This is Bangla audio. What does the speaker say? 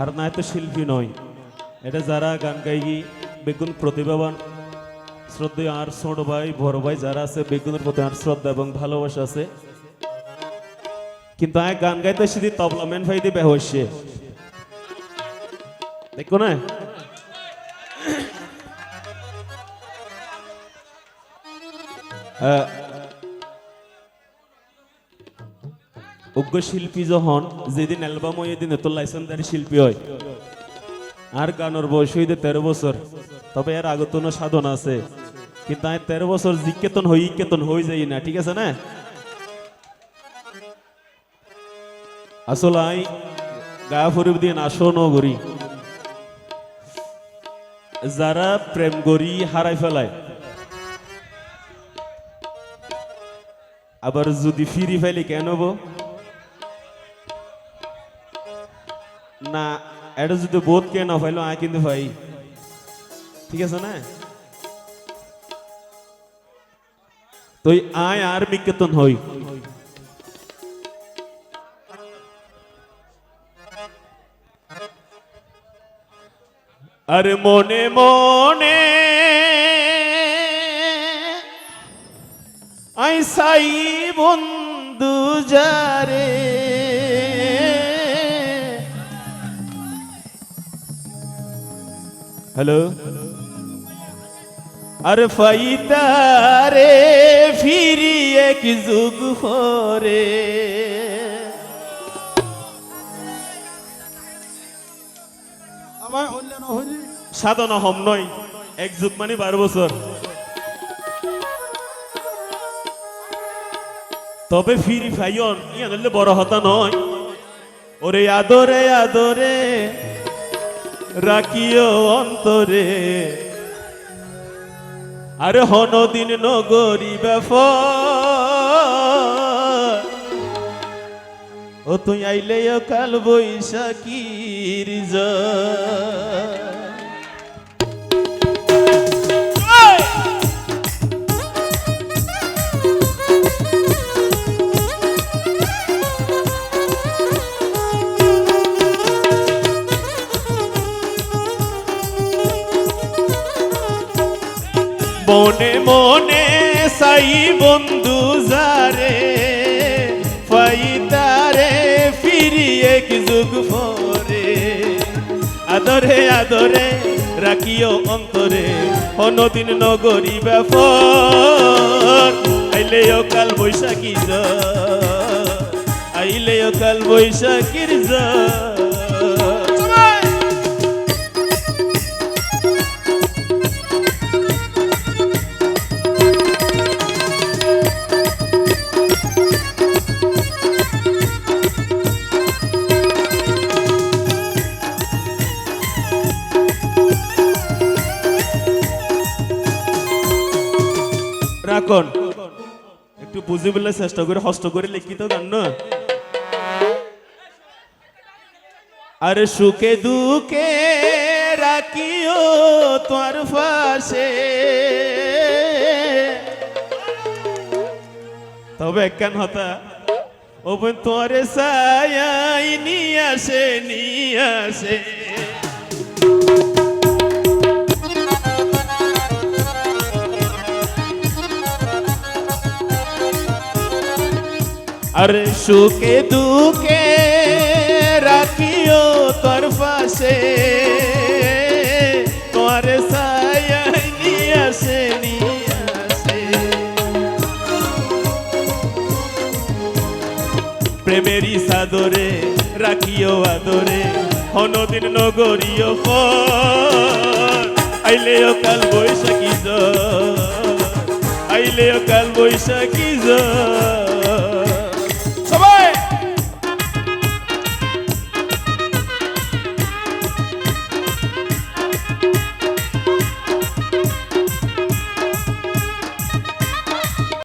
আর না এত শিল্পী নয়। এটা যারা গান গাইগি বেগুন প্রতিভাবান শ্রদ্ধেয় আর ছোট ভাই বড় ভাই যারা আছে বেগুনের প্রতি আর শ্রদ্ধা এবং ভালোবাসা আছে। কিন্তু আয় গান গাইতে সিধি তবলা মেন ভাই দিয়ে বেহসে। দেখো না? আহ, অজ্ঞ শিল্পী যখন যেদিন অ্যালবাম হয়, এদিন তো লাইসেন্সারি শিল্পী হয়। আর গানের বয়স হইতে তেরো বছর। তবে এর আগতন সাধন আছে। কিন্তু আমি তেরো বছর জিকেতন হই কেতন হয়ে যাই না, ঠিক আছে না? আসলে আই গা ফরিব দিয়ে নাশো নগরী যারা প্রেম করি হারাই ফেলায়। আবার যদি ফিরি ফেলি কেন হব? না, এটা যদি বোধ কে না পাইলো, আয় কিন্তু ভাই। ঠিক আছে না? তো আয় আর বিকেতন হই। আরে মনে মনে আই সাই বন্ধু যারে হ্যালো আরে ফাইতারে ফিরি এক যুগ পরে না সাধনা হম নয় এক যুগ মানে বারো বছর। তবে ফিরি ফাইয়ন ইয়া বড় হতা নয়। ওরে আদরে আদরে রাখিও অন্তরে আরে হনদিন নগরী ব্যাপার ও তুই আইলে কাল বৈশাখীর জয়। মনে মনে সাই বন্ধু যারে ফাইতারে ফিরি এক যুগ পরে। আদরে আদরে রাখিও অন্তরে অনদিন নগরী ব্যাপার। আইলেও কাল বৈশাখী জয় আইলেও কাল বৈশাখীর জয় রাখন একটু বুঝি বলে চেষ্টা করে হস্ত করে লিখিত গান না। আরে সুখে দুঃখে রাখিও তোর পাশে। তবে কেন হতা ওপেন তোরে সায়াই নিয়ে আসে নিয়ে আসে। আরে সুখে দুঃখে রাখিও তোর পাশে। তোর সায়াই নিয়ে আসে নিয়ে আসে। প্রেমেরই সাদরে রাখিও আদরে হনদিন নগরীয় পর। আইলেও কাল বৈশাখী জয় আইলেও কাল বৈশাখী